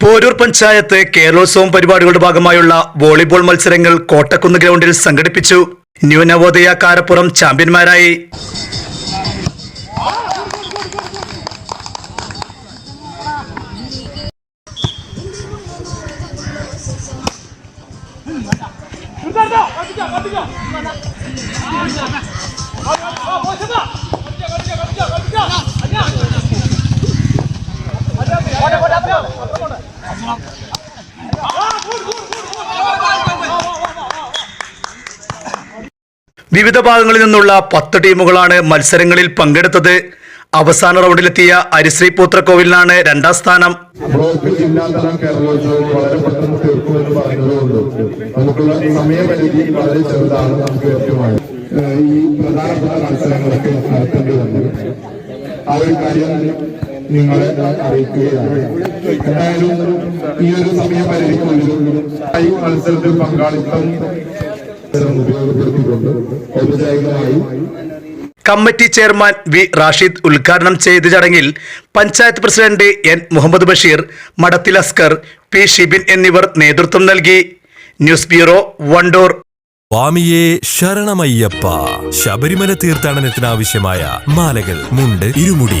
പോരൂർ പഞ്ചായത്ത് കേരളോത്സവം പരിപാടികളുടെ ഭാഗമായുള്ള വോളിബോൾ മത്സരങ്ങൾ കോട്ടക്കുന്ന് ഗ്രൗണ്ടിൽ സംഘടിപ്പിച്ചു ന്യൂനവോദയ കാരപ്പുറം ചാമ്പ്യന്മാരായി വിവിധ ഭാഗങ്ങളിൽ നിന്നുള്ള പത്ത് ടീമുകളാണ് മത്സരങ്ങളിൽ പങ്കെടുത്തത്. അവസാന റൗണ്ടിലെത്തിയ അരിശ്രീ പൂത്രക്കോവിലിനാണ് രണ്ടാം സ്ഥാനം. വളരെ പെട്ടെന്ന് തീർക്കുമെന്ന് സമയപരിധി വളരെ ചെറുതാണ് നമുക്ക് ഈ പ്രധാനപ്പെട്ട മത്സരങ്ങളൊക്കെ നടത്തേണ്ടതുണ്ട് ആ ഒരു കാര്യം നിങ്ങളെ അറിയിക്കുകയാണ്. എന്തായാലും ഈ ഒരു സമയപരിധിക്കുള്ളിൽ ഈ മത്സരത്തിൽ പങ്കാളിത്തം ഉപയോഗപ്പെടുത്തിക്കൊണ്ട് ഔപചാരികമായി കമ്മിറ്റി ചെയർമാൻ വി റാഷിദ് ഉദ്ഘാടനം ചെയ്ത ചടങ്ങിൽ panchayat president N Muhammad Basheer Madathil Askar P Shibin എന്നിവർ നേതൃത്വം നൽകി. News bureau Wandoor. സ്വാമിയെ ശരണമയ്യപ്പ. ശബരിമല തീർത്ഥാടനത്തിനാവശ്യമായ മാലകൾ മുണ്ട് ഇരുമുടി